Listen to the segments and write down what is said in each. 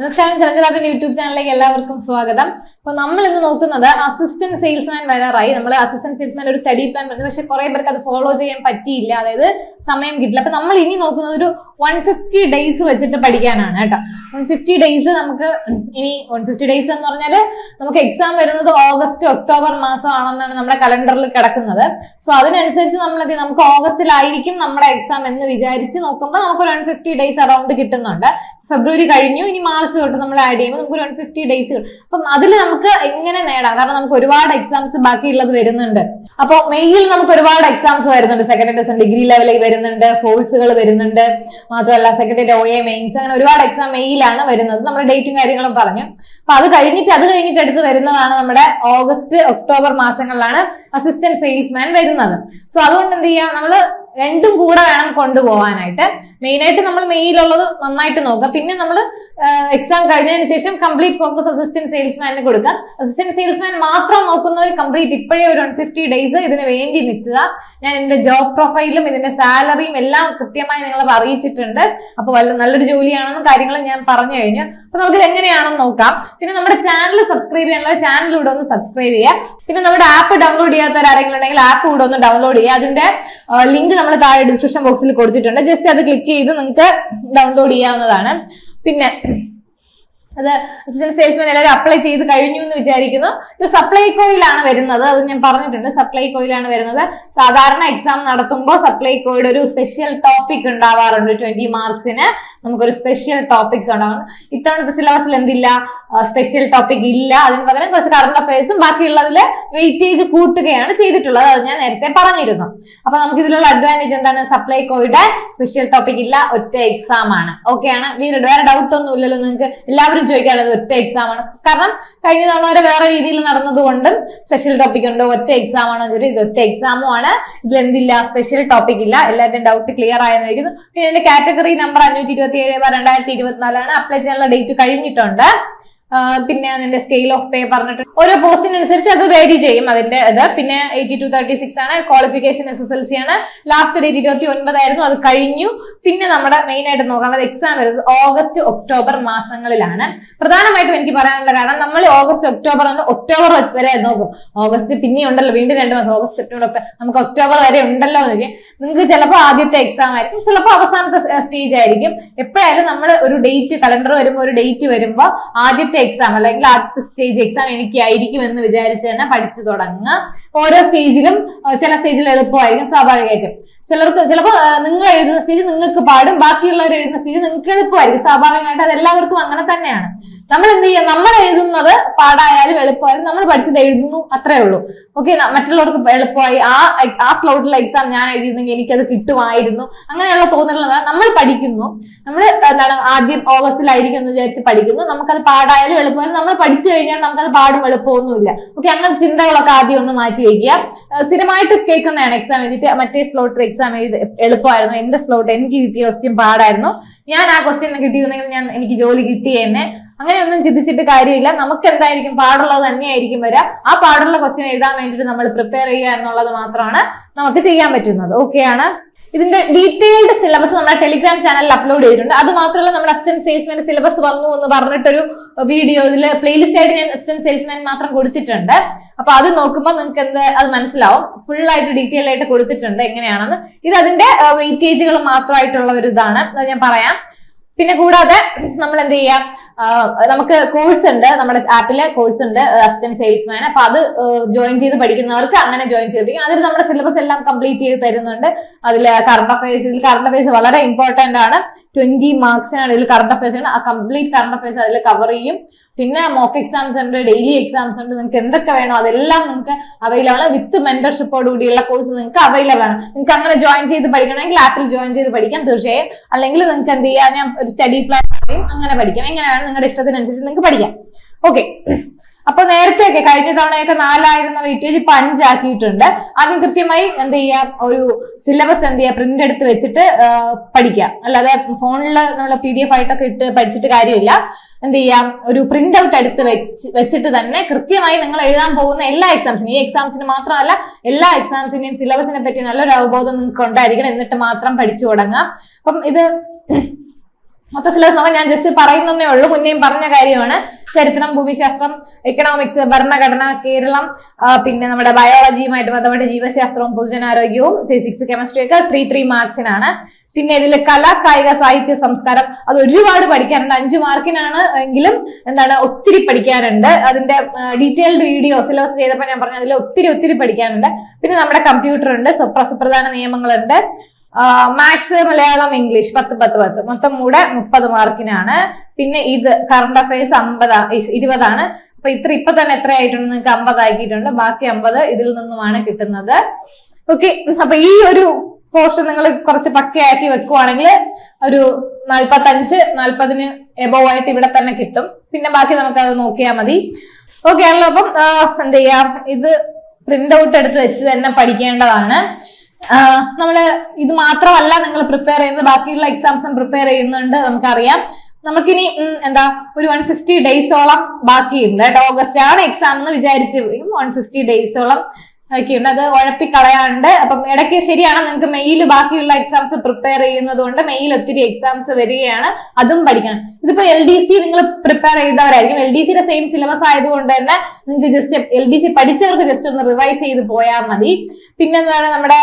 നമസ്കാരം ചലഞ്ചലാപ്പിന്റെ യൂട്യൂബ് ചാനലിലേക്ക് എല്ലാവർക്കും സ്വാഗതം. അപ്പൊ നമ്മൾ ഇന്ന് നോക്കുന്നത് അസിസ്റ്റന്റ് സെയിൽസ്മാൻ വരാറായി. നമ്മൾ അസിസ്റ്റന്റ് സെയിൽസ്മാൻ ഒരു സ്റ്റഡി പ്ലാൻ പറഞ്ഞു. പക്ഷെ കുറെ പേർക്ക് അത് ഫോളോ ചെയ്യാൻ പറ്റിയില്ല. അതായത് സമയം കിട്ടില്ല. അപ്പൊ നമ്മൾ ഇനി നോക്കുന്നത് ഒരു വൺ ഫിഫ്റ്റി ഡേയ്സ് വെച്ചിട്ട് പഠിക്കാനാണ് കേട്ടോ. വൺ ഫിഫ്റ്റി ഡേയ്സ് നമുക്ക് ഇനി വൺ ഫിഫ്റ്റി ഡേയ്സ് എന്ന് പറഞ്ഞാൽ നമുക്ക് എക്സാം വരുന്നത് ഓഗസ്റ്റ് ഒക്ടോബർ മാസം ആണെന്നാണ് നമ്മുടെ കലണ്ടറിൽ കിടക്കുന്നത്. സോ അതിനനുസരിച്ച് ഓഗസ്റ്റിൽ നമുക്ക് ഓഗസ്റ്റിലായിരിക്കും നമ്മുടെ എക്സാം എന്ന് വിചാരിച്ച് നോക്കുമ്പോൾ നമുക്ക് ഒരു വൺ ഫിഫ്റ്റി ഡേയ്സ് അറൗണ്ട് കിട്ടുന്നുണ്ട്. ഫെബ്രുവരി കഴിഞ്ഞു ഇനി തൊട്ട് നമ്മൾ ആഡ് ചെയ്യുമ്പോൾ നമുക്ക് വൺ ഫിഫ്റ്റി ഡേയ്സ് അപ്പം അതിൽ നമുക്ക് എങ്ങനെ നേടാം? കാരണം നമുക്ക് ഒരുപാട് എക്സാംസ് ബാക്കിയുള്ളത് വരുന്നുണ്ട്. അപ്പോൾ മെയ്യിൽ നമുക്ക് ഒരുപാട് എക്സാംസ് വരുന്നുണ്ട്. സെക്കൻഡ് ഡിവിഷൻ ഡിഗ്രി ലെവലിൽ വരുന്നുണ്ട്. ഫോഴ്സുകൾ വരുന്നുണ്ട്. മാത്രമല്ല സെക്കൻഡ് ഒ എ മെയിൻസ് അങ്ങനെ ഒരുപാട് എക്സാം മെയ്യിലാണ് വരുന്നത്. നമ്മൾ ഡേറ്റും കാര്യങ്ങളും പറഞ്ഞു. അപ്പൊ അത് കഴിഞ്ഞിട്ട് അത് കഴിഞ്ഞിട്ട് അടുത്ത് വരുന്നതാണ് നമ്മുടെ ഓഗസ്റ്റ് ഒക്ടോബർ മാസങ്ങളിലാണ് അസിസ്റ്റന്റ് സെയിൽസ്മാൻ വരുന്നത്. സോ അതുകൊണ്ട് എന്ത് ചെയ്യാം? നമ്മൾ രണ്ടും കൂടെ വേണം കൊണ്ടുപോകാനായിട്ട് മെയിൻ ആയിട്ട് നമ്മൾ മെയിലുള്ളത് നന്നായിട്ട് നോക്കുക. പിന്നെ നമ്മൾ എക്സാം കഴിഞ്ഞതിന് ശേഷം കംപ്ലീറ്റ് ഫോക്കസ് അസിസ്റ്റന്റ് സെയിൽസ്മാനിന് കൊടുക്കുക. അസിസ്റ്റന്റ് സെയിൽസ്മാൻ മാത്രം നോക്കുന്നവർ കംപ്ലീറ്റ് ഇപ്പോഴേ ഒരു ഫിഫ്റ്റി ഡേയ്സ് ഇതിന് വേണ്ടി നിൽക്കുക. ഞാൻ എന്റെ ജോബ് പ്രൊഫൈലും ഇതിന്റെ സാലറിയും എല്ലാം കൃത്യമായി നിങ്ങളെ അറിയിച്ചിട്ടുണ്ട്. അപ്പോൾ വല്ല നല്ലൊരു ജോലിയാണെന്നും കാര്യങ്ങളും ഞാൻ പറഞ്ഞു കഴിഞ്ഞു. അപ്പോൾ നമുക്ക് ഇത് എങ്ങനെയാണെന്ന് നോക്കാം. പിന്നെ നമ്മുടെ ചാനൽ സബ്സ്ക്രൈബ് ചെയ്യാനുള്ള ചാനലിലൂടെ ഒന്ന് സബ്സ്ക്രൈബ് ചെയ്യുക. പിന്നെ നമ്മുടെ ആപ്പ് ഡൗൺലോഡ് ചെയ്യാത്തവരാരെങ്കിലും ഉണ്ടെങ്കിൽ ആപ്പ് കൂടെ ഒന്ന് ഡൗൺലോഡ് ചെയ്യുക. അതിന്റെ ലിങ്ക് നമ്മൾ താഴെ ഡിസ്ക്രിപ്ഷൻ ബോക്സിൽ കൊടുത്തിട്ടുണ്ട്. ജസ്റ്റ് അത് ക്ലിക്ക് ചെയ്ത് നിങ്ങൾക്ക് ഡൗൺലോഡ് ചെയ്യാവുന്നതാണ്. പിന്നെ അത് അസിസ്റ്റന്റ് സെയിൽസ്മാൻ എല്ലാവരും അപ്ലൈ ചെയ്ത് കഴിഞ്ഞു എന്ന് വിചാരിക്കുന്നു. ഇത് സപ്ലൈകോയിലാണ് വരുന്നത്. അത് ഞാൻ പറഞ്ഞിട്ടുണ്ട് സപ്ലൈ കോയിലാണ് വരുന്നത്. സാധാരണ എക്സാം നടത്തുമ്പോൾ സപ്ലൈ സപ്ലൈകോയുടെ ഒരു സ്പെഷ്യൽ ടോപ്പിക് ഉണ്ടാവാറുണ്ട് ട്വന്റി മാർക്സിന് നമുക്കൊരു സ്പെഷ്യൽ ടോപ്പിക്സ് ഉണ്ടാവണം ഇത്തവണത്തെ സിലബസിൽ എന്തില്ല? സ്പെഷ്യൽ ടോപ്പിക് ഇല്ല. അതിന് പകരം കുറച്ച് കറണ്ട് അഫയേഴ്സും ബാക്കിയുള്ളതിൽ വെയിറ്റേജ് കൂട്ടുകയാണ് ചെയ്തിട്ടുള്ളത്. അത് ഞാൻ നേരത്തെ പറഞ്ഞിരുന്നു. അപ്പൊ നമുക്ക് ഇതിലുള്ള അഡ്വാന്റേജ് എന്താണ് സപ്ലൈകോയുടെ സ്പെഷ്യൽ ടോപ്പിക് ഇല്ല. ഒറ്റ എക്സാം ആണ്. ഓക്കെ ആണ്. വീണ്ടും വേറെ ഡൗട്ട് ഒന്നും ഇല്ലല്ലോ നിങ്ങൾക്ക്. എല്ലാവരും ചോദിക്കാനുള്ളത് ഒറ്റ എക്സാം ആണ്. കാരണം കഴിഞ്ഞ തവണ വരെ വേറെ രീതിയിൽ നടന്നതുകൊണ്ടും സ്പെഷ്യൽ ടോപ്പിക് ഉണ്ട്. ഒറ്റ എക്സാം ആണോ ചോദിച്ചാൽ ഇത് ഒറ്റ എക്സാമും ആണ്. ഇതിൽ എന്തില്ല? സ്പെഷ്യൽ ടോപ്പിക് ഇല്ല. എല്ലാവരുടെയും ഡൗട്ട് ക്ലിയർ ആയെന്ന് വയ്ക്കുന്നു പിന്നെ ഇതിന്റെ കാറ്റഗറി നമ്പർ അഞ്ഞൂറ്റി ഇരുപത്തി ഏഴ് രണ്ടായിരത്തി ഇരുപത്തിനാലാണ് അപ്ലൈ ചെയ്യാനുള്ള ഡേറ്റ് കഴിഞ്ഞിട്ടുണ്ട്. പിന്നെ അതിന്റെ സ്കെയിൽ ഓഫ് പേ പറഞ്ഞിട്ട് ഓരോ പോസ്റ്റിനനുസരിച്ച് അത് വേരി ചെയ്യും അതിന്റെ ഇത്. പിന്നെ എയ്റ്റി ടു തേർട്ടി സിക്സ് ആണ് qualification S S L C ആണ്. ലാസ്റ്റ് ഡേറ്റ് ഇരുപത്തി ഒൻപതായിരുന്നു അത് കഴിഞ്ഞു. പിന്നെ നമ്മുടെ മെയിൻ ആയിട്ട് നോക്കാനുള്ളത് എക്സാം വരുന്നത് ഓഗസ്റ്റ് ഒക്ടോബർ മാസങ്ങളിലാണ്. പ്രധാനമായിട്ടും എനിക്ക് പറയാനുള്ള കാരണം നമ്മൾ ഓഗസ്റ്റ് ഒക്ടോബർ ഒക്ടോബർ വരെ നോക്കും. ഓഗസ്റ്റ് പിന്നെ ഉണ്ടല്ലോ വീണ്ടും രണ്ട് മാസം. ഓഗസ്റ്റ് സെപ്റ്റംബർ ഒക്ടോബർ നമുക്ക് ഒക്ടോബർ വരെ ഉണ്ടല്ലോ എന്ന് വെച്ചാൽ നിങ്ങൾക്ക് ചിലപ്പോൾ ആദ്യത്തെ എക്സാം ആയിരിക്കും ചിലപ്പോൾ അവസാനത്തെ സ്റ്റേജ് ആയിരിക്കും. എപ്പോഴായാലും നമ്മൾ ഒരു ഡേറ്റ് കലണ്ടർ വരുമ്പോൾ ഒരു ഡേറ്റ് വരുമ്പോൾ ആദ്യത്തെ എക്സാം അല്ലെങ്കിൽ ആദ്യത്തെ സ്റ്റേജ് എക്സാം എനിക്ക് ആയിരിക്കും എന്ന് വിചാരിച്ച് തന്നെ പഠിച്ചു തുടങ്ങുക. ഓരോ സ്റ്റേജിലും ചില സ്റ്റേജിൽ എളുപ്പമായിരിക്കും സ്വാഭാവികമായിട്ടും. ചിലർക്ക് ചിലപ്പോൾ നിങ്ങൾ എഴുതുന്ന സ്റ്റേജ് നിങ്ങൾക്ക് പാടും ബാക്കിയുള്ളവർ എഴുതുന്ന സ്റ്റേജ് നിങ്ങൾക്ക് എളുപ്പമായിരിക്കും സ്വാഭാവികമായിട്ട് അത് എല്ലാവർക്കും അങ്ങനെ തന്നെയാണ്. നമ്മൾ എന്ത് ചെയ്യുക നമ്മൾ എഴുതുന്നത് പാടായാലും എളുപ്പമായാലും നമ്മൾ പഠിച്ചത് എഴുതുന്നു. അത്രേ ഉള്ളൂ. ഓക്കെ മറ്റുള്ളവർക്ക് എളുപ്പമായി. ആ ആ സ്ലോട്ടിലെ എക്സാം ഞാൻ എഴുതിയിരുന്നെങ്കിൽ എനിക്കത് കിട്ടുമായിരുന്നു. അങ്ങനെയുള്ള തോന്നലുകൾ നമ്മൾ പഠിക്കുന്നു. നമ്മൾ എന്താണ് ആദ്യം ഓഗസ്റ്റിലായിരിക്കും എന്ന് വിചാരിച്ച് പഠിക്കുന്നു. നമുക്കത് പാടായാലും എളുപ്പമായാലും നമ്മൾ പഠിച്ചു കഴിഞ്ഞാൽ നമുക്കത് പാടും എളുപ്പമൊന്നുമില്ല. ഓക്കെ അങ്ങനെ ചിന്തകളൊക്കെ ആദ്യം ഒന്ന് മാറ്റി വയ്ക്കുക. സ്ഥിരമായിട്ട് കേൾക്കുന്നതാണ് എക്സാം എഴുതിയിട്ട് മറ്റേ സ്ലോട്ടിൽ എക്സാം എഴുതി എളുപ്പമായിരുന്നു. എന്റെ സ്ലോട്ട് എനിക്ക് കിട്ടിയ ക്വസ്റ്റ്യൻ പാടായിരുന്നു. ഞാൻ ആ ക്വസ്റ്റ്യൻ കിട്ടിയിരുന്നെങ്കിൽ ഞാൻ എനിക്ക് ജോലി കിട്ടിയെന്നെ അങ്ങനെയൊന്നും ചിന്തിച്ചിട്ട് കാര്യമില്ല. നമുക്ക് എന്തായിരിക്കും പാടുള്ളത് തന്നെയായിരിക്കും വരിക. ആ പാടുള്ള ക്വസ്റ്റ്യൻ എഴുതാൻ വേണ്ടിയിട്ട് നമ്മൾ പ്രിപ്പയർ ചെയ്യുക എന്നുള്ളത് മാത്രമാണ് നമുക്ക് ചെയ്യാൻ പറ്റുന്നത്. ഓക്കെയാണ് ഇതിന്റെ ഡീറ്റെയിൽഡ് സിലബസ് നമ്മുടെ ടെലിഗ്രാം ചാനലിൽ അപ്ലോഡ് ചെയ്തിട്ടുണ്ട്. അത് മാത്രമല്ല നമ്മുടെ അസിസ്റ്റന്റ് സെയിൽസ്മാൻ സിലബസ് വന്നു എന്ന് പറഞ്ഞിട്ടൊരു വീഡിയോ ഇതിൽ പ്ലേലിസ്റ്റ് ആയിട്ട് ഞാൻ അസിസ്റ്റന്റ് സെയിൽസ്മാൻ മാത്രം കൊടുത്തിട്ടുണ്ട്. അപ്പൊ അത് നോക്കുമ്പോൾ നിങ്ങൾക്ക് എന്ത് അത് മനസ്സിലാവും. ഫുൾ ആയിട്ട് ഡീറ്റെയിൽ ആയിട്ട് കൊടുത്തിട്ടുണ്ട് എങ്ങനെയാണെന്ന്. ഇത് അതിന്റെ വെയിറ്റേജുകൾ മാത്രമായിട്ടുള്ള ഒരു ഇതാണ്. അത് ഞാൻ പറയാം. പിന്നെ കൂടാതെ നമ്മൾ എന്ത് ചെയ്യാം? നമുക്ക് കോഴ്സ് ഉണ്ട്. നമ്മുടെ ആപ്പിലെ കോഴ്സ് ഉണ്ട് അസിസ്റ്റന്റ് സെയിൽസ്മാൻ അപ്പൊ അത് ജോയിൻ ചെയ്ത് പഠിക്കുന്നവർക്ക് അങ്ങനെ ജോയിൻ ചെയ്ത് പഠിക്കും അതിൽ നമ്മുടെ സിലബസ് എല്ലാം കംപ്ലീറ്റ് ചെയ്ത് തരുന്നുണ്ട്. അതിൽ കറണ്ട് അഫയേഴ്സ് ഇതിൽ കറണ്ട് അഫയേഴ്സ് വളരെ ഇമ്പോർട്ടന്റ് ആണ്. ട്വന്റി മാർക്സിനാണ് ഇതിൽ കറണ്ട് അഫയേഴ്സ് ഉണ്ട് ആ കംപ്ലീറ്റ് കറണ്ട് അഫയേഴ്സ് അതിൽ കവർ ചെയ്യും. പിന്നെ മോക്ക് എക്സാംസ് ഉണ്ട് ഡെയിലി എക്സാംസ് ഉണ്ട്. നിങ്ങൾക്ക് എന്തൊക്കെ വേണോ അതെല്ലാം നിങ്ങൾക്ക് അവൈലബിൾ ആണ്. വിത്ത് മെന്റർഷിപ്പോട് കൂടിയുള്ള കോഴ്സ് നിങ്ങൾക്ക് അവൈലബിൾ ആണ്. നിങ്ങൾക്ക് അങ്ങനെ ജോയിൻ ചെയ്ത് പഠിക്കണമെങ്കിൽ ആപ്പിൽ ജോയിൻ ചെയ്ത് പഠിക്കാം തീർച്ചയായും. അല്ലെങ്കിൽ നിങ്ങൾക്ക് എന്ത് ചെയ്യാം? ഞാൻ ഒരു സ്റ്റഡി പ്ലാൻ അങ്ങനെ പഠിക്കാം. എങ്ങനെയാണ്? നിങ്ങളുടെ ഇഷ്ടത്തിനനുസരിച്ച് നിങ്ങൾക്ക് പഠിക്കാം. ഓക്കെ അപ്പൊ നേരത്തെയൊക്കെ കഴിഞ്ഞ തവണയൊക്കെ നാലായിരുന്ന വെയിറ്റേജ് ഇപ്പൊ അഞ്ചാക്കിയിട്ടുണ്ട്. ആദ്യം കൃത്യമായി എന്ത് ചെയ്യാം? ഒരു സിലബസ് എന്ത് ചെയ്യാം? പ്രിന്റ് എടുത്ത് വെച്ചിട്ട് പഠിക്കാം. അല്ലാതെ ഫോണിൽ നമ്മൾ പി ഡി എഫ് ആയിട്ടൊക്കെ ഇട്ട് പഠിച്ചിട്ട് കാര്യമില്ല. എന്ത് ചെയ്യാം? ഒരു പ്രിന്റ് ഔട്ട് എടുത്ത് വെച്ച് വെച്ചിട്ട് തന്നെ കൃത്യമായി നിങ്ങൾ എഴുതാൻ പോകുന്ന എല്ലാ എക്സാംസിനും ഈ എക്സാംസിന് മാത്രമല്ല എല്ലാ എക്സാംസിന്റെയും സിലബസിനെ പറ്റി നല്ലൊരു അവബോധം നിങ്ങൾക്ക് ഉണ്ടായിരിക്കണം എന്നിട്ട് മാത്രം പഠിച്ചു തുടങ്ങാം. അപ്പം ഇത് മൊത്ത സിലബസ് നോക്കാം ഞാൻ ജസ്റ്റ് പറയുന്നതേ ഉള്ളൂ. മുന്നേയും പറഞ്ഞ കാര്യമാണ്. ചരിത്രം ഭൂമിശാസ്ത്രം എക്കണോമിക്സ് ഭരണഘടന കേരളം പിന്നെ നമ്മുടെ ബയോളജിയുമായിട്ട് ബന്ധപ്പെട്ട ജീവശാസ്ത്രവും പൊതുജനാരോഗ്യവും ഫിസിക്സ് കെമിസ്ട്രി ഒക്കെ ത്രീ ത്രീ മാർക്സിനാണ് പിന്നെ ഇതിൽ കല കായിക സാഹിത്യ സംസ്കാരം അത് ഒരുപാട് പഠിക്കാനുണ്ട്. അഞ്ചു മാർക്കിനാണ് എങ്കിലും എന്താണ് ഒത്തിരി പഠിക്കാനുണ്ട്. അതിന്റെ ഡീറ്റെയിൽഡ് വീഡിയോ സിലബസ് ചെയ്തപ്പോൾ ഞാൻ പറഞ്ഞ അതിൽ ഒത്തിരി ഒത്തിരി പഠിക്കാനുണ്ട്. പിന്നെ നമ്മുടെ കമ്പ്യൂട്ടർ ഉണ്ട് സുപ്രസുപ്രധാന നിയമങ്ങളുണ്ട്. മാത്സ് മലയാളം ഇംഗ്ലീഷ് പത്ത് പത്ത് പത്ത്. മൊത്തം കൂടെ മുപ്പത് മാർക്കിനാണ്. പിന്നെ ഇത് കറണ്ട് അഫയേഴ്സ് അമ്പത് ഇരുപതാണ്. അപ്പൊ ഇത്ര ഇപ്പൊ തന്നെ എത്ര ആയിട്ടുണ്ട് നിങ്ങൾക്ക് അമ്പത് ആക്കിയിട്ടുണ്ട്. ബാക്കി അമ്പത് ഇതിൽ നിന്നുമാണ് കിട്ടുന്നത്. ഓക്കെ അപ്പൊ ഈ ഒരു പോസ്റ്റ് നിങ്ങൾ കുറച്ച് പക്കയാക്കി വെക്കുവാണെങ്കിൽ ഒരു നാൽപ്പത്തഞ്ച് നാൽപ്പതിന് എബോവ് ആയിട്ട് ഇവിടെ തന്നെ കിട്ടും. പിന്നെ ബാക്കി നമുക്ക് അത് നോക്കിയാൽ മതി. ഓക്കെ ആണല്ലോ. അപ്പം എന്ത് ചെയ്യാം? ഇത് പ്രിന്റ് ഔട്ട് എടുത്ത് വെച്ച് തന്നെ പഠിക്കേണ്ടതാണ്. നമ്മൾ ഇത് മാത്രമല്ല നിങ്ങൾ പ്രിപ്പയർ ചെയ്യുന്നത്. ബാക്കിയുള്ള എക്സാംസും പ്രിപ്പയർ ചെയ്യുന്നുണ്ട് നമുക്കറിയാം. നമുക്കിനി എന്താ ഒരു വൺ ഫിഫ്റ്റി ഡേയ്സോളം ബാക്കിയുണ്ട്. കേട്ടോ ഓഗസ്റ്റ് ആണ് എക്സാം എന്ന് വിചാരിച്ച് വൺ ഫിഫ്റ്റി ഡേയ്സോളം ഒക്കെയുണ്ട് അത് ഉഴപ്പിക്കളയാണ്ട് അപ്പം ഇടയ്ക്ക് ശരിയാണ് നിങ്ങൾക്ക് മെയിൽ ബാക്കിയുള്ള എക്സാംസ് പ്രിപ്പയർ ചെയ്യുന്നത് കൊണ്ട് മെയിൽ ഒത്തിരി എക്സാംസ് വരികയാണ്. അതും പഠിക്കണം. ഇതിപ്പോ എൽ ഡി സി നിങ്ങൾ പ്രിപ്പയർ ചെയ്തവരായിരിക്കും. എൽ ഡി സിയുടെ സെയിം സിലബസ് ആയതുകൊണ്ട് തന്നെ നിങ്ങൾക്ക് ജസ്റ്റ് എൽ ഡി സി പഠിച്ചവർക്ക് ജസ്റ്റ് ഒന്ന് റിവൈസ് ചെയ്ത് പോയാൽ മതി. പിന്നെ എന്താണ് നമ്മുടെ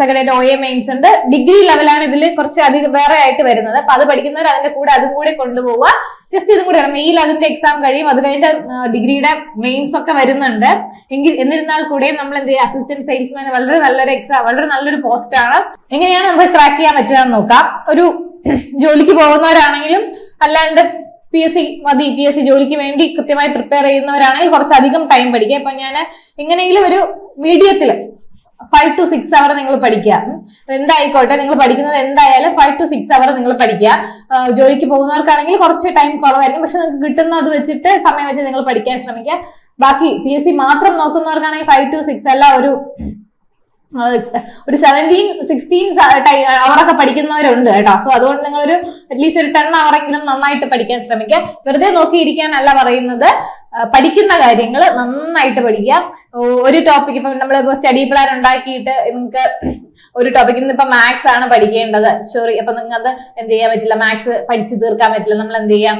സെക്രട്ടറി ഒ എ മെയിൻസ് ഉണ്ട്. ഡിഗ്രി ലെവലാണ് ഇതിൽ കുറച്ച് അധികം വേറെ ആയിട്ട് വരുന്നത്. അപ്പൊ അത് പഠിക്കുന്നവർ അതിന്റെ കൂടെ അതും കൂടെ കൊണ്ടുപോവുക. ജസ്റ്റ് ഇതും കൂടെയാണ് മെയിൽ അതിന്റെ എക്സാം കഴിയും. അത് കഴിഞ്ഞിട്ട് ഡിഗ്രിയുടെ മെയിൻസ് ഒക്കെ വരുന്നുണ്ട്. എങ്കിൽ എന്നിരുന്നാൽ കൂടെയും നമ്മൾ എന്ത് ചെയ്യുക? അസിസ്റ്റന്റ് സെയിൽസ്മാൻ വളരെ നല്ലൊരു എക്സാം വളരെ നല്ലൊരു പോസ്റ്റ് ആണ്. എങ്ങനെയാണ് നമുക്ക് ട്രാക്ക് ചെയ്യാൻ പറ്റുക എന്ന് നോക്കാം. ഒരു ജോലിക്ക് പോകുന്നവരാണെങ്കിലും അല്ലാണ്ട് പി എസ് സി മതി. പി എസ് സി ജോലിക്ക് വേണ്ടി കൃത്യമായി പ്രിപ്പയർ ചെയ്യുന്നവരാണെങ്കിൽ കുറച്ചധികം ടൈം പഠിക്കുക. ഇപ്പൊ ഞാൻ എങ്ങനെയെങ്കിലും ഒരു മീഡിയത്തിൽ ഫൈവ് ടു സിക്സ് അവർ നിങ്ങൾ പഠിക്കുക. എന്തായിക്കോട്ടെ നിങ്ങൾ പഠിക്കുന്നത് എന്തായാലും ഫൈവ് ടു സിക്സ് അവർ നിങ്ങൾ പഠിക്കുക. ജോലിക്ക് പോകുന്നവർക്കാണെങ്കിൽ കുറച്ച് ടൈം കുറവായിരിക്കും. പക്ഷെ നിങ്ങൾക്ക് കിട്ടുന്നത് വെച്ചിട്ട് സമയം വെച്ച് നിങ്ങൾ പഠിക്കാൻ ശ്രമിക്കുക. ബാക്കി പി എസ് സി മാത്രം നോക്കുന്നവർക്കാണെങ്കിൽ ഫൈവ് ടു സിക്സ് അല്ല ഒരു ഒരു സെവന്റീൻ സിക്സ്റ്റീൻ അവറൊക്കെ പഠിക്കുന്നവരുണ്ട് കേട്ടോ. സോ അതുകൊണ്ട് നിങ്ങൾ ഒരു അറ്റ്ലീസ്റ്റ് ഒരു ടെൻ അവറെങ്കിലും നന്നായിട്ട് പഠിക്കാൻ ശ്രമിക്കുക. വെറുതെ നോക്കിയിരിക്കാനല്ല പറയുന്നത്. പഠിക്കുന്ന കാര്യങ്ങൾ നന്നായിട്ട് പഠിക്കുക. ഒരു ടോപ്പിക് ഇപ്പം നമ്മളിപ്പോ സ്റ്റഡി പ്ലാൻ ഉണ്ടാക്കിയിട്ട് നിങ്ങൾക്ക് ഒരു ടോപ്പിക് ഇപ്പം മാത്സ് ആണ് പഠിക്കേണ്ടത്. സോറി അപ്പൊ നിങ്ങൾക്ക് എന്ത് ചെയ്യാൻ പറ്റില്ല? മാത്സ് പഠിച്ചു തീർക്കാൻ പറ്റില്ല. നമ്മൾ എന്ത് ചെയ്യാം?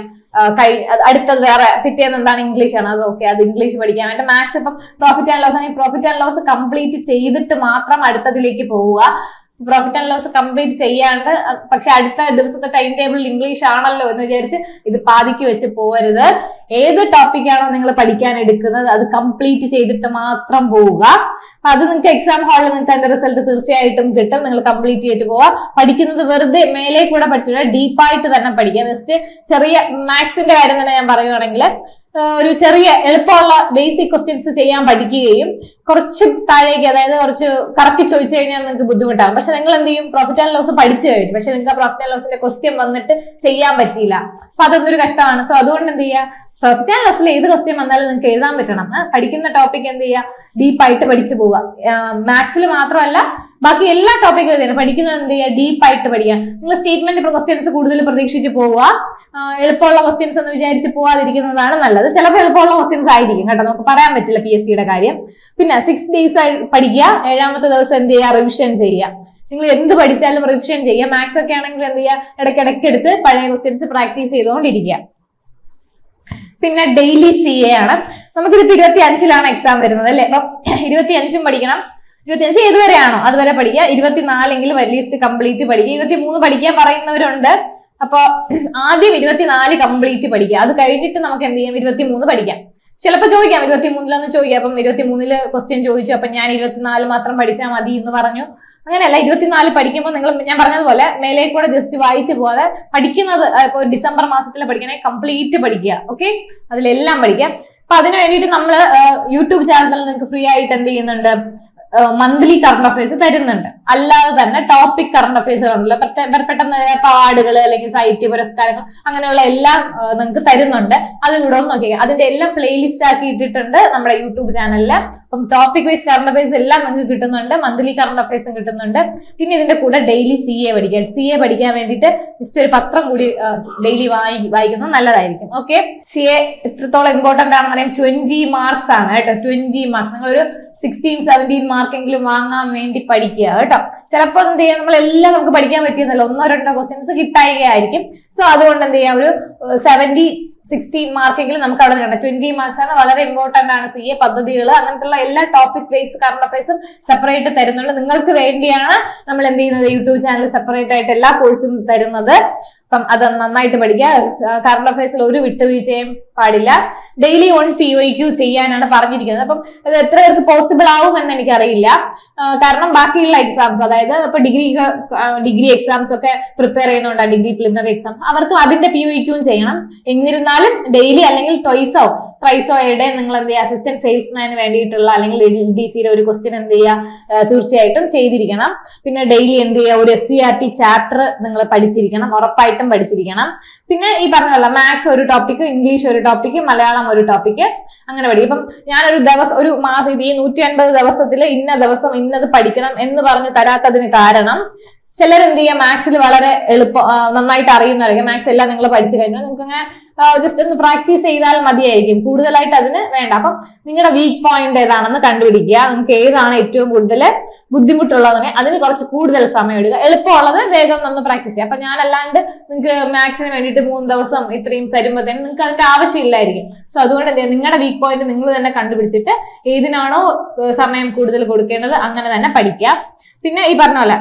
കൈ അടുത്തത് വേറെ പിറ്റേന്ന് എന്താണ് ഇംഗ്ലീഷ് ആണ്. അത് ഓക്കെ അത് ഇംഗ്ലീഷ് പഠിക്കാൻ വേണ്ടി മാത്സ് ഇപ്പം പ്രോഫിറ്റ് ആൻഡ് ലോസ് ആണെങ്കിൽ പ്രോഫിറ്റ് ആൻഡ് ലോസ് കംപ്ലീറ്റ് ചെയ്തിട്ട് മാത്രം അടുത്തതിലേക്ക് പോവുക. പ്രോഫിറ്റ് ആൻഡ് ലോസ് കംപ്ലീറ്റ് ചെയ്യാണ്ട് പക്ഷെ അടുത്ത ദിവസത്തെ ടൈം ടേബിൾ ഇംഗ്ലീഷ് ആണല്ലോ എന്ന് വിചാരിച്ച് ഇത് പാതിക്ക് വെച്ച് പോകരുത് ഏത് ടോപ്പിക്കാണോ നിങ്ങൾ പഠിക്കാൻ എടുക്കുന്നത് അത് കംപ്ലീറ്റ് ചെയ്തിട്ട് മാത്രം പോവുക. അത് നിങ്ങൾക്ക് എക്സാം ഹാളിൽ നിങ്ങൾക്ക് അതിന്റെ റിസൾട്ട് തീർച്ചയായിട്ടും കിട്ടും. നിങ്ങൾ കംപ്ലീറ്റ് ചെയ്തിട്ട് പോവുക. പഠിക്കുന്നത് വെറുതെ മേലെ കൂടെ പഠിച്ചിട്ട് ഡീപ്പായിട്ട് തന്നെ പഠിക്കുക. ജസ്റ്റ് ചെറിയ മാത്സിന്റെ കാര്യം തന്നെ ഞാൻ പറയുവാണെങ്കിൽ ഒരു ചെറിയ എളുപ്പമുള്ള ബേസിക് ക്വസ്റ്റ്യൻസ് ചെയ്യാൻ പഠിക്കുകയും കുറച്ച് താഴേക്ക് അതായത് കുറച്ച് കറക്കി ചോദിച്ചു കഴിഞ്ഞാൽ നിങ്ങൾക്ക് ബുദ്ധിമുട്ടാകും. പക്ഷെ നിങ്ങൾ എന്ത് ചെയ്യും? പ്രോഫിറ്റ് ആൻഡ് ലോസ് പഠിച്ചു കഴിഞ്ഞു. പക്ഷെ നിങ്ങൾക്ക് പ്രോഫിറ്റ് ആൻഡ് ലോസിന്റെ ക്വസ്റ്റ്യൻ വന്നിട്ട് ചെയ്യാൻ പറ്റിയില്ല. അപ്പൊ അതൊന്നൊരു കഷ്ടമാണ്. സോ അതുകൊണ്ട് എന്ത് ചെയ്യുക പ്രോഫിറ്റ് ആൻഡ് ലോസിൽ ഏത് ക്വസ്റ്റ്യൻ വന്നാലും നിങ്ങൾക്ക് എഴുതാൻ പറ്റണം. പഠിക്കുന്ന ടോപ്പിക് എന്ത് ചെയ്യുക ഡീപ്പായിട്ട് പഠിച്ചു പോവുക. മാത്സിൽ മാത്രമല്ല ബാക്കി എല്ലാ ടോപ്പിക്കും തന്നെ പഠിക്കുന്നത് എന്ത് ചെയ്യുക ഡീപ്പായിട്ട് പഠിക്കുക. നിങ്ങൾ സ്റ്റേറ്റ്മെന്റ് ക്വസ്റ്റ്യൻസ് കൂടുതൽ പ്രതീക്ഷിച്ച് പോവുക. എളുപ്പമുള്ള ക്വസ്റ്റ്യൻസ് എന്ന് വിചാരിച്ച് പോവാതിരിക്കുന്നതാണ് നല്ലത്. ചിലപ്പോൾ എളുപ്പമുള്ള ക്വസ്റ്റ്യൻസ് ആയിരിക്കും കേട്ടോ. നമുക്ക് പറയാൻ പറ്റില്ല പി എസ് സിയുടെ കാര്യം. പിന്നെ സിക്സ് ഡേയ്സ് പഠിക്കുക. ഏഴാമത്തെ ദിവസം എന്ത് ചെയ്യുക റിവിഷൻ ചെയ്യുക. നിങ്ങൾ എന്ത് പഠിച്ചാലും റിവിഷൻ ചെയ്യുക. മാത്സ് ഒക്കെ ആണെങ്കിൽ എന്ത് ചെയ്യുക ഇടയ്ക്കിടയ്ക്ക് എടുത്ത് പഴയ ക്വസ്റ്റ്യൻസ് പ്രാക്ടീസ് ചെയ്തുകൊണ്ടിരിക്കുക. പിന്നെ ഡെയിലി സി എ ആണ്. നമുക്കിതിപ്പോ ഇരുപത്തി അഞ്ചിലാണ് എക്സാം വരുന്നത് അല്ലേ? അപ്പം ഇരുപത്തി അഞ്ചും പഠിക്കണം. ഇരുപത്തി അഞ്ച് ഏതുവരെയാണോ? അതുവരെ പഠിക്കുക. ഇരുപത്തിനാലെങ്കിലും അറ്റ്ലീസ്റ്റ് കംപ്ലീറ്റ് പഠിക്കുക. ഇരുപത്തി മൂന്ന് പഠിക്കാൻ പറയുന്നവരുണ്ട്. അപ്പൊ ആദ്യം ഇരുപത്തിനാല് കംപ്ലീറ്റ് പഠിക്കുക. അത് കഴിഞ്ഞിട്ട് നമുക്ക് എന്ത് ചെയ്യാം? ഇരുപത്തി മൂന്ന് പഠിക്കാം. ചിലപ്പോൾ ചോദിക്കാം ഇരുപത്തി മൂന്നിലൊന്ന് ചോദിക്കാം. അപ്പം ഇരുപത്തി മൂന്നിൽ ക്വസ്റ്റ്യൻ ചോദിച്ചു. അപ്പം ഞാൻ ഇരുപത്തിനാല് മാത്രം പഠിച്ചാൽ മതി എന്ന് പറഞ്ഞു. അങ്ങനെയല്ല ഇരുപത്തിനാല് പഠിക്കുമ്പോൾ നിങ്ങൾ ഞാൻ പറഞ്ഞതുപോലെ മേലെ കൂടെ ജസ്റ്റ് വായിച്ചു പോകാതെ പഠിക്കുന്നത് ഇപ്പോൾ ഡിസംബർ മാസത്തിൽ പഠിക്കണേ കംപ്ലീറ്റ് പഠിക്കുക. ഓക്കെ അതിലെല്ലാം പഠിക്കുക. അപ്പൊ അതിനു വേണ്ടിയിട്ട് നമ്മൾ യൂട്യൂബ് ചാനലിൽ നിങ്ങൾക്ക് ഫ്രീ ആയിട്ട് എന്ത് ചെയ്യുന്നുണ്ട്? മന്ത്ലി കറണ്ട് അഫയേഴ്സ് തരുന്നുണ്ട്. അല്ലാതെ തന്നെ ടോപ്പിക് കറണ്ട് അഫയേഴ്സ് ഉണ്ടല്ലോ പെട്ടെ- പെട്ടെന്ന് അവാർഡുകൾ അല്ലെങ്കിൽ സാഹിത്യ പുരസ്കാരങ്ങൾ അങ്ങനെയുള്ള എല്ലാം നിങ്ങൾക്ക് തരുന്നുണ്ട്. അത് ഇവിടെ ഒന്ന് നോക്കിയാൽ അതിന്റെ എല്ലാം പ്ലേലിസ്റ്റ് ആക്കി ഇട്ടിട്ടുണ്ട് നമ്മുടെ യൂട്യൂബ് ചാനലിൽ അപ്പം ടോപ്പിക് വൈസ് കറണ്ട് അഫയേഴ്സ് എല്ലാം നിങ്ങൾക്ക് കിട്ടുന്നുണ്ട്. മന്ത്ലി കറണ്ട് അഫയേഴ്സും കിട്ടുന്നുണ്ട്. പിന്നെ ഇതിന്റെ കൂടെ ഡെയിലി സി എ പഠിക്കാൻ സി എ പഠിക്കാൻ വേണ്ടിയിട്ട് ജസ്റ്റ് ഒരു പത്രം കൂടി ഡെയിലി വായി വായിക്കുന്നത് നല്ലതായിരിക്കും. ഓക്കെ സി എ എത്രത്തോളം ഇമ്പോർട്ടന്റ് ആണെന്ന് പറയാം ട്വന്റി മാർക്സ് ആണ് കേട്ടോ. ട്വന്റി മാർക്സ് നിങ്ങളൊരു സിക്സ്റ്റീൻ സെവന്റീൻ മാർക്കെങ്കിലും വാങ്ങാൻ വേണ്ടി പഠിക്കുക കേട്ടോ. ചിലപ്പോൾ എന്ത് ചെയ്യാം നമ്മളെല്ലാം നമുക്ക് പഠിക്കാൻ പറ്റിയെന്നല്ല. ഒന്നോ രണ്ടോ ക്വസ്റ്റ്യൻസ് കിട്ടായികയായിരിക്കും. സോ അതുകൊണ്ട് എന്ത് ചെയ്യാം? ഒരു സെവന്റി സിക്സ്റ്റീൻ മാർക്കെങ്കിലും നമുക്ക് അവിടെ കിട്ടണം ട്വന്റി മാർക്സ് ആണ് വളരെ ഇമ്പോർട്ടന്റ് ആണ്. സി എ പദ്ധതികൾ അങ്ങനത്തുള്ള എല്ലാ ടോപ്പിക് വൈസ് കറണ്ട് അഫയേഴ്സും സെപ്പറേറ്റ് തരുന്നുണ്ട്. നിങ്ങൾക്ക് വേണ്ടിയാണ് നമ്മൾ എന്ത് ചെയ്യുന്നത്? യൂട്യൂബ് ചാനൽ സെപ്പറേറ്റ് ആയിട്ട് എല്ലാ കോഴ്സും തരുന്നത്. അപ്പം അത് നന്നായിട്ട് പഠിക്കുക. കറണ്ട് അഫയേഴ്സിൽ ഒരു വിട്ടുവീഴ്ചയും പാടില്ല. Daily one P O Q ചെയ്യാനാണ് പറഞ്ഞിരിക്കുന്നത്. അപ്പം അത് എത്ര പേർക്ക് പോസിബിൾ ആവും എന്ന് എനിക്കറിയില്ല. കാരണം ബാക്കിയുള്ള എക്സാംസ് അതായത് ഇപ്പൊ ഡിഗ്രി ഡിഗ്രി എക്സാംസ് ഒക്കെ പ്രിപ്പയർ ചെയ്യുന്നുണ്ട് ഡിഗ്രി പ്രിലിമിനറി എക്സാം അവർക്ക് അതിന്റെ പി ഒ ക്യൂവും ചെയ്യണം. എന്നിരുന്നാലും ഡെയിലി അല്ലെങ്കിൽ ടൊയ്സോ എവിടെ നിങ്ങൾ എന്ത് ചെയ്യുക അസിസ്റ്റന്റ് സെയിൽസ്മാന് വേണ്ടിയിട്ടുള്ള അല്ലെങ്കിൽ ഡി സിയുടെ ഒരു ക്വസ്റ്റ്യൻ എന്ത് ചെയ്യുക തീർച്ചയായിട്ടും ചെയ്തിരിക്കണം. പിന്നെ ഡെയിലി എന്ത് ചെയ്യുക ഒരു S C R T chapter നിങ്ങൾ പഠിച്ചിരിക്കണം ഉറപ്പായിട്ടും പഠിച്ചിരിക്കണം. പിന്നെ ഈ പറഞ്ഞതല്ല മാത്സ് ഒരു ടോപ്പിക്ക് ഇംഗ്ലീഷ് ഒരു ടോപ്പിക്ക് മലയാളം ഒരു ടോപ്പിക് അങ്ങനെ പഠിക്കും ഇപ്പം ഞാനൊരു ദിവസം ഒരു മാസം ഇത് ഈ നൂറ്റി അൻപത് ദിവസത്തിൽ ഇന്ന ദിവസം ഇന്നത് പഠിക്കണം എന്ന് പറഞ്ഞ് തരാത്തതിന് കാരണം ചിലർ എന്ത് ചെയ്യുക മാത്സിൽ വളരെ എളുപ്പം നന്നായിട്ട് അറിയുന്നവരൊക്കെ മാത്സ് എല്ലാം നിങ്ങൾ പഠിച്ചു കഴിഞ്ഞാൽ നിങ്ങൾക്ക് അങ്ങനെ ജസ്റ്റ് ഒന്ന് പ്രാക്ടീസ് ചെയ്താൽ മതിയായിരിക്കും. കൂടുതലായിട്ട് അതിന് വേണ്ട. അപ്പം നിങ്ങളുടെ വീക്ക് പോയിന്റ് ഏതാണെന്ന് കണ്ടുപിടിക്കുക. നിങ്ങൾക്ക് ഏതാണ് ഏറ്റവും കൂടുതൽ ബുദ്ധിമുട്ടുള്ളതെന്ന് അതിന് കുറച്ച് കൂടുതൽ സമയം എടുക്കുക. എളുപ്പമുള്ളത് വേഗം ഒന്ന് പ്രാക്ടീസ് ചെയ്യുക. അപ്പൊ ഞാനല്ലാണ്ട് നിങ്ങൾക്ക് മാത്സിന് വേണ്ടിയിട്ട് മൂന്ന് ദിവസം ഇത്രയും തരുമ്പോഴത്തേനും നിങ്ങൾക്ക് അതിന്റെ ആവശ്യമില്ലായിരിക്കും സോ അതുകൊണ്ട് എന്ത് നിങ്ങളുടെ വീക്ക് പോയിന്റ് നിങ്ങൾ തന്നെ കണ്ടുപിടിച്ചിട്ട് ഏതിനാണോ സമയം കൂടുതൽ കൊടുക്കേണ്ടത് അങ്ങനെ തന്നെ പഠിക്കുക. പിന്നെ ഈ പറഞ്ഞ പോലെ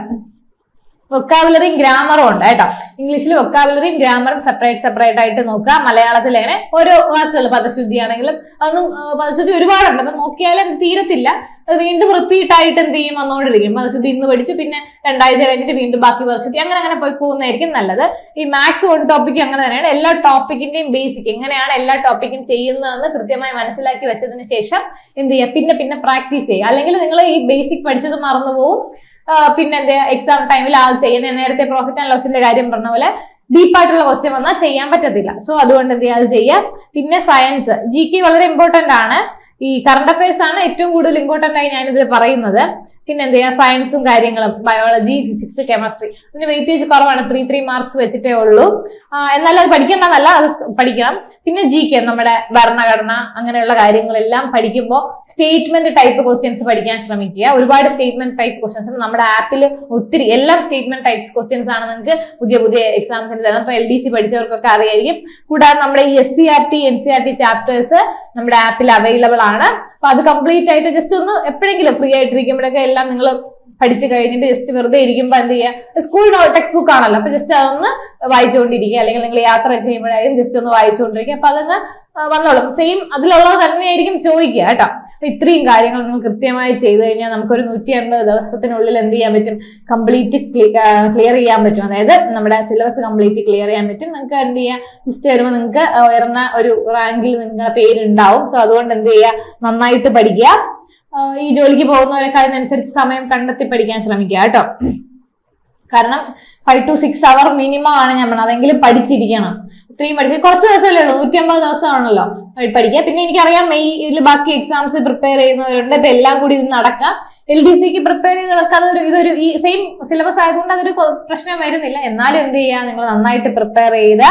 വൊക്കാബുലറിയും ഗ്രാമറും ഉണ്ട് കേട്ടോ. ഇംഗ്ലീഷിൽ വൊക്കാബുലറിയും ഗ്രാമറും സെപ്പറേറ്റ് സെപ്പറേറ്റ് ആയിട്ട് നോക്കുക. മലയാളത്തിൽ അങ്ങനെ ഓരോ വാക്കുകൾ പദശുദ്ധി ആണെങ്കിലും അതൊന്നും പദശുദ്ധി ഒരുപാടുണ്ട്. അപ്പൊ നോക്കിയാലും തീരത്തില്ല. അത് വീണ്ടും റിപ്പീറ്റ് ആയിട്ട് എന്ത് ചെയ്യും? വന്നുകൊണ്ടിരിക്കും പദശുദ്ധി ഇന്ന് പഠിച്ചു. പിന്നെ രണ്ടാഴ്ച കഴിഞ്ഞിട്ട് വീണ്ടും ബാക്കി പദശുദ്ധി. അങ്ങനെ അങ്ങനെ പോയി പോകുന്നതായിരിക്കും നല്ലത്. ഈ മാത്സ് വൺ ടോപ്പിക് അങ്ങനെ തന്നെയാണ്. എല്ലാ ടോപ്പിക്കിന്റെയും ബേസിക് എങ്ങനെയാണ് എല്ലാ ടോപ്പിക്കും ചെയ്യുന്നതെന്ന് കൃത്യമായി മനസ്സിലാക്കി വെച്ചതിന് ശേഷം എന്ത് ചെയ്യുക? പിന്നെ പിന്നെ പ്രാക്ടീസ് ചെയ്യുക. അല്ലെങ്കിൽ നിങ്ങൾ ഈ ബേസിക് പഠിച്ചത് മറന്നുപോകും ആ, പിന്നെ എന്താ എക്സാം ടൈമിൽ ആ ചെയ്യുന്ന നേരത്തെ പ്രോഫിറ്റ് ആൻഡ് ലോസിന്റെ കാര്യം പറഞ്ഞ പോലെ ഡീപ്പായിട്ടുള്ള ക്വസ്റ്റ്യൻ വന്നാൽ ചെയ്യാൻ പറ്റത്തില്ല. സോ അതുകൊണ്ട് എന്ത് ചെയ്യുക അത് ചെയ്യുക പിന്നെ സയൻസ് ജി കെ വളരെ ഇമ്പോർട്ടന്റ് ആണ്. ഈ കറണ്ട് അഫയേഴ്സ് ആണ് ഏറ്റവും കൂടുതൽ ഇമ്പോർട്ടന്റ് ആയി ഞാനിത് പറയുന്നത്. പിന്നെ എന്ത് സയൻസും കാര്യങ്ങളും ബയോളജി ഫിസിക്സ് കെമിസ്ട്രി പിന്നെ വെയിറ്റേജ് കുറവാണ്. ത്രീ ത്രീ മാർക്സ് വെച്ചിട്ടേ ഉള്ളൂ. എന്നാലും അത് പഠിക്കേണ്ടതല്ല അത് പഠിക്കണം. പിന്നെ ജി കെ നമ്മുടെ ഭരണഘടന അങ്ങനെയുള്ള കാര്യങ്ങളെല്ലാം പഠിക്കുമ്പോൾ സ്റ്റേറ്റ്മെന്റ് ടൈപ്പ് ക്വസ്റ്റ്യൻസ് പഠിക്കാൻ ശ്രമിക്കുക. ഒരുപാട് സ്റ്റേറ്റ്മെന്റ് ടൈപ്പ് ക്വസ്റ്റ്യൻസ് നമ്മുടെ ആപ്പിൽ ഒത്തിരി എല്ലാം സ്റ്റേറ്റ്മെന്റ് ടൈപ്സ് ക്വസ്റ്റ്യൻസ് ആണ് നിങ്ങൾക്ക് പുതിയ പുതിയ എക്സാംസിന് തരുന്നത്. അപ്പോൾ എൽ ഡി സി പഠിച്ചവർക്കൊക്കെ അറിയായിരിക്കും. കൂടാതെ നമ്മുടെ ഈ S C R T N C R T chapters നമ്മുടെ ആപ്പിൽ അവൈലബിൾ ആണ്. അപ്പൊ അത് കംപ്ലീറ്റ് ആയിട്ട് ജസ്റ്റ് ഒന്ന് എപ്പോഴെങ്കിലും ഫ്രീ ആയിട്ടിരിക്കുമ്പോഴൊക്കെ എല്ലാം നിങ്ങൾ പഠിച്ചു കഴിഞ്ഞിട്ട് ജസ്റ്റ് വെറുതെ ഇരിക്കുമ്പോൾ എന്ത് ചെയ്യുക സ്കൂൾ ടെക്സ്റ്റ് ബുക്ക് ആണല്ലോ. അപ്പൊ ജസ്റ്റ് അതൊന്ന് വായിച്ചുകൊണ്ടിരിക്കുക അല്ലെങ്കിൽ നിങ്ങൾ യാത്ര ചെയ്യുമ്പോഴായാലും ജസ്റ്റ് ഒന്ന് വായിച്ചുകൊണ്ടിരിക്കുക അപ്പൊ അതങ്ങ് വന്നോളും. സെയിം അതിലുള്ളത് തന്നെയായിരിക്കും ചോദിക്കുക കേട്ടോ. അപ്പൊ ഇത്രയും കാര്യങ്ങൾ നിങ്ങൾ കൃത്യമായി ചെയ്തു കഴിഞ്ഞാൽ നമുക്കൊരു നൂറ്റി അൻപത് ദിവസത്തിനുള്ളിൽ എന്ത് ചെയ്യാൻ പറ്റും? കംപ്ലീറ്റ് ക്ലിയർ ചെയ്യാൻ പറ്റും. അതായത് നമ്മുടെ സിലബസ് കംപ്ലീറ്റ് ക്ലിയർ ചെയ്യാൻ പറ്റും. നിങ്ങൾക്ക് എന്ത് ചെയ്യാം? ലിസ്റ്റ് വരുമ്പോൾ നിങ്ങൾക്ക് ഉയർന്ന ഒരു റാങ്കിൽ നിങ്ങളുടെ പേരുണ്ടാവും. സോ അതുകൊണ്ട് എന്ത് ചെയ്യുക? നന്നായിട്ട് പഠിക്കുക. ഈ ജോലിക്ക് പോകുന്നവരൊക്കെ അതിനനുസരിച്ച് സമയം കണ്ടെത്തി പഠിക്കാൻ ശ്രമിക്കുക കേട്ടോ. കാരണം five to six our minimum ആണ് പറഞ്ഞത്. അതെങ്കിലും പഠിച്ചിരിക്കണം. ഇത്രയും പഠിച്ച് കുറച്ച് ദിവസമല്ലേ ഉള്ളൂ. നൂറ്റി അമ്പത് ദിവസമാണല്ലോ പഠിക്കുക. പിന്നെ എനിക്കറിയാം മെയ്യിൽ ബാക്കി എക്സാംസ് പ്രിപ്പയർ ചെയ്യുന്നവരുണ്ട്. ഇപ്പൊ എല്ലാം കൂടി ഇത് നടക്കാം. എൽ ഡി സിക്ക് പ്രിപ്പയർ ചെയ്തവർക്ക് അതൊരു ഇതൊരു ഈ സെയിം സിലബസ് ആയതുകൊണ്ട് അതൊരു പ്രശ്നം വരുന്നില്ല. എന്നാലും എന്ത് ചെയ്യുക നിങ്ങൾ നന്നായിട്ട് പ്രിപ്പയർ ചെയ്ത്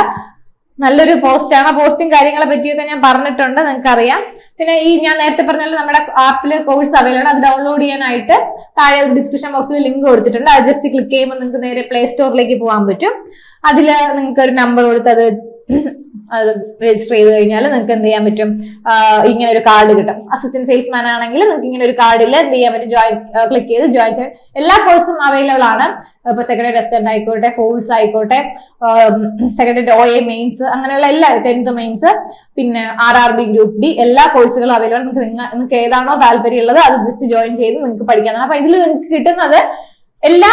നല്ലൊരു പോസ്റ്റാണ് ആ പോസ്റ്റും കാര്യങ്ങളെ പറ്റിയൊക്കെ ഞാൻ പറഞ്ഞിട്ടുണ്ട്. നിങ്ങൾക്ക് അറിയാം പിന്നെ ഈ ഞാൻ നേരത്തെ പറഞ്ഞാലും നമ്മുടെ ആപ്പിൽ കോഴ്സ് അവൈലബിൾ ആണ്. അത് ഡൗൺലോഡ് ചെയ്യാനായിട്ട് താഴെ ഒരു ഡിസ്ക്രിപ്ഷൻ ബോക്സിൽ ലിങ്ക് കൊടുത്തിട്ടുണ്ട്. അത് ജസ്റ്റ് ക്ലിക്ക് ചെയ്യുമ്പോൾ നിങ്ങൾക്ക് നേരെ പ്ലേ സ്റ്റോറിലേക്ക് പോകാൻ പറ്റും. അതിൽ നിങ്ങൾക്ക് ഒരു നമ്പർ കൊടുത്ത് അത് അത് രജിസ്റ്റർ ചെയ്ത് കഴിഞ്ഞാൽ നിങ്ങൾക്ക് എന്ത് ചെയ്യാൻ പറ്റും? ഇങ്ങനെ ഒരു കാർഡ് കിട്ടും. അസിസ്റ്റന്റ് സെയിൽസ്മാൻ ആണെങ്കിൽ നിങ്ങൾക്ക് ഇങ്ങനെ ഒരു കാർഡിൽ എന്ത് ചെയ്യാൻ പറ്റും? ജോയിൻ ക്ലിക്ക് ചെയ്ത് ജോയിൻ ചെയ്യാൻ എല്ലാ കോഴ്സും അവൈലബിൾ ആണ്. ഇപ്പൊ സെക്രട്ടറി അസിസ്റ്റന്റ് ആയിക്കോട്ടെ ഫോഴ്സ് ആയിക്കോട്ടെ സെക്രട്ടറി ഒ എ മെയിൻസ് അങ്ങനെയുള്ള എല്ലാ ടെൻത്ത് മെയിൻസ് പിന്നെ R R B group D എല്ലാ കോഴ്സുകളും അവൈലബിൾ നിങ്ങൾക്ക് നിങ്ങ- നിങ്ങൾക്ക് ഏതാണോ താല്പര്യമുള്ളത് അത് ജസ്റ്റ് ജോയിൻ ചെയ്ത് നിങ്ങൾക്ക് പഠിക്കാൻ അപ്പൊ ഇതിൽ നിങ്ങൾക്ക് കിട്ടുന്നത് എല്ലാ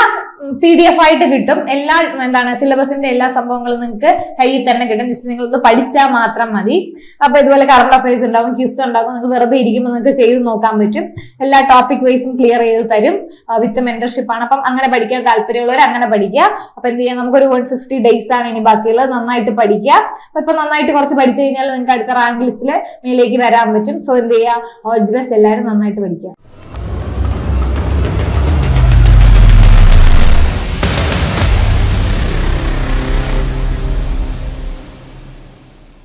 പി ഡി എഫ് ആയിട്ട് കിട്ടും. എല്ലാ എന്താണ് സിലബസിന്റെ എല്ലാ സംഭവങ്ങളും നിങ്ങൾക്ക് കയ്യിൽ തന്നെ കിട്ടും. ജസ്റ്റ് നിങ്ങൾ ഒന്ന് പഠിച്ചാൽ മാത്രം മതി. അപ്പൊ ഇതുപോലെ കറണ്ട് അഫയേഴ്സ് ഉണ്ടാവും ക്യൂസ് ഉണ്ടാവും നിങ്ങൾക്ക് വെറുതെ ഇരിക്കുമ്പോൾ നിങ്ങൾക്ക് ചെയ്ത് നോക്കാൻ പറ്റും. എല്ലാ ടോപ്പിക് വൈസും ക്ലിയർ ചെയ്ത് തരും. വിത്ത് മെന്റർഷിപ്പ് ആണ്. അപ്പം അങ്ങനെ പഠിക്കാൻ താല്പര്യമുള്ളവർ അങ്ങനെ പഠിക്കുക. അപ്പൊ എന്ത് ചെയ്യാം? നമുക്കൊരു വൺ ഫിഫ്റ്റി ഡേയ്സ് ആണ് ഇനി ബാക്കിയുള്ളത്. നന്നായിട്ട് പഠിക്കുക. അപ്പൊ ഇപ്പൊ നന്നായിട്ട് കുറച്ച് പഠിച്ചു കഴിഞ്ഞാൽ നിങ്ങൾക്ക് അടുത്ത റാങ്ക് ലിസ്റ്റിൽ മേലേക്ക് വരാൻ പറ്റും. സോ എന്ത് ചെയ്യുക? ഓൾ ദി ബെസ്റ്റ് എല്ലാവരും നന്നായിട്ട് പഠിക്കുക.